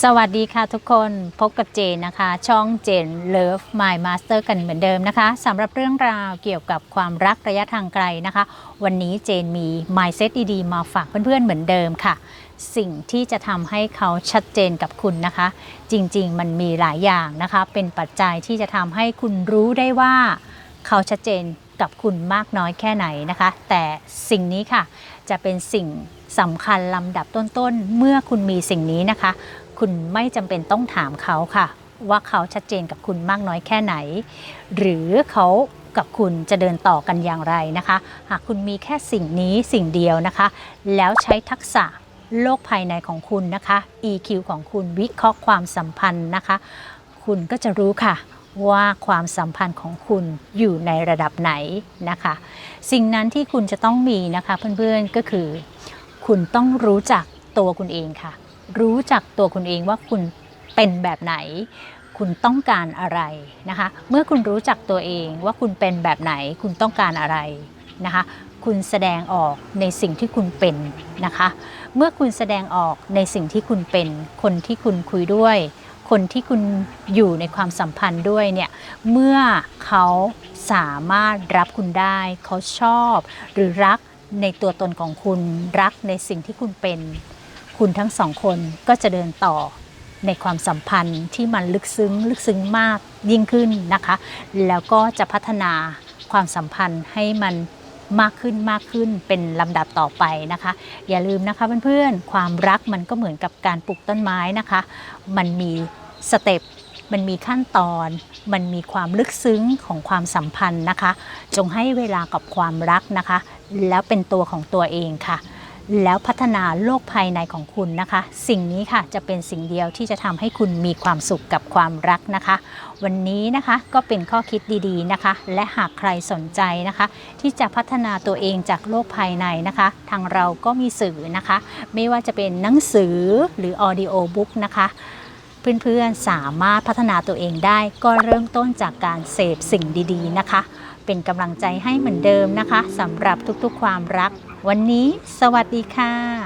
สวัสดีค่ะทุกคนพบกับเจนนะคะ ช่องเจน Love My Master กันเหมือนเดิมนะคะสำหรับเรื่องราวเกี่ยวกับความรักระยะทางไกลนะคะ วันนี้เจนมี Mindset ดีๆ มาฝากเพื่อนๆเหมือนเดิมค่ะ สิ่งที่จะทำให้เขาชัดเจนกับคุณนะคะ จริงๆ มันมีหลายอย่างนะคะ เป็นปัจจัยที่จะทำให้คุณรู้ได้ว่า เขาชัดเจน กับคุณมากน้อยแค่ไหนนะคะ แต่สิ่งนี้ค่ะจะเป็นสิ่งสำคัญลำดับต้นๆ เมื่อคุณมีสิ่งนี้นะคะ คุณไม่จำเป็นต้องถามเขาค่ะ ว่าเขาชัดเจนกับคุณมากน้อยแค่ไหน หรือเขากับคุณจะเดินต่อกันอย่างไรนะคะ หากคุณมีแค่สิ่งนี้สิ่งเดียวนะคะ แล้วใช้ทักษะโลกภายในของคุณนะคะ EQ ของคุณวิเคราะห์ความสัมพันธ์นะคะ คุณก็จะรู้ค่ะ ว่าความสัมพันธ์ของคุณอยู่ในระดับไหนนะคะ สิ่งนั้นที่คุณจะต้องมีนะคะเพื่อนๆก็คือ คุณต้องรู้จักตัวคุณเองค่ะ รู้จักตัวคุณเองว่าคุณเป็นแบบไหน คุณต้องการอะไรนะคะ เมื่อคุณรู้จักตัวเองว่าคุณเป็นแบบไหน คุณต้องการอะไรนะคะคุณแสดงออกในสิ่งที่คุณเป็นนะคะ เมื่อคุณแสดงออกในสิ่งที่คุณเป็น คนที่คุณคุยด้วย คนที่คุณอยู่ในความสัมพันธ์ด้วยเนี่ยเมื่อเขาสามารถรับคุณได้ เขาชอบหรือรักในตัวตนของคุณรักในสิ่งที่คุณเป็น คุณทั้งสองคนก็จะเดินต่อในความสัมพันธ์ที่มันลึกซึ้งลึกซึ้งมากยิ่งขึ้นนะคะ แล้วก็จะพัฒนาความสัมพันธ์ให้มันมากขึ้นมากขึ้นเป็นลำดับต่อไปนะคะ อย่าลืมนะคะเพื่อนๆ ความรักมันก็เหมือนกับการปลูกต้นไม้นะคะ มันมี สเต็ปมันมีขั้นตอน มันมีความลึกซึ้งของความสัมพันธ์นะคะ จงให้เวลากับความรักนะคะ แล้วเป็นตัวของตัวเองค่ะ แล้วพัฒนาโลกภายในของคุณนะคะ สิ่งนี้ค่ะจะเป็นสิ่งเดียวที่จะทำให้คุณมีความสุขกับความรักนะคะ วันนี้นะคะก็เป็นข้อคิดดีๆนะคะ และหากใครสนใจนะคะ ที่จะพัฒนาตัวเองจากโลกภายในนะคะ ทางเราก็มีสื่อนะคะ ไม่ว่าจะเป็นหนังสือหรือออดิโอบุ๊กนะคะ เพื่อนๆสามารถพัฒนาตัวเองได้ ก็เริ่มต้นจากการเสพสิ่งดีๆนะคะ เป็นกำลังใจให้เหมือนเดิมนะคะสำหรับทุกๆความรัก วันนี้ สวัสดีค่ะ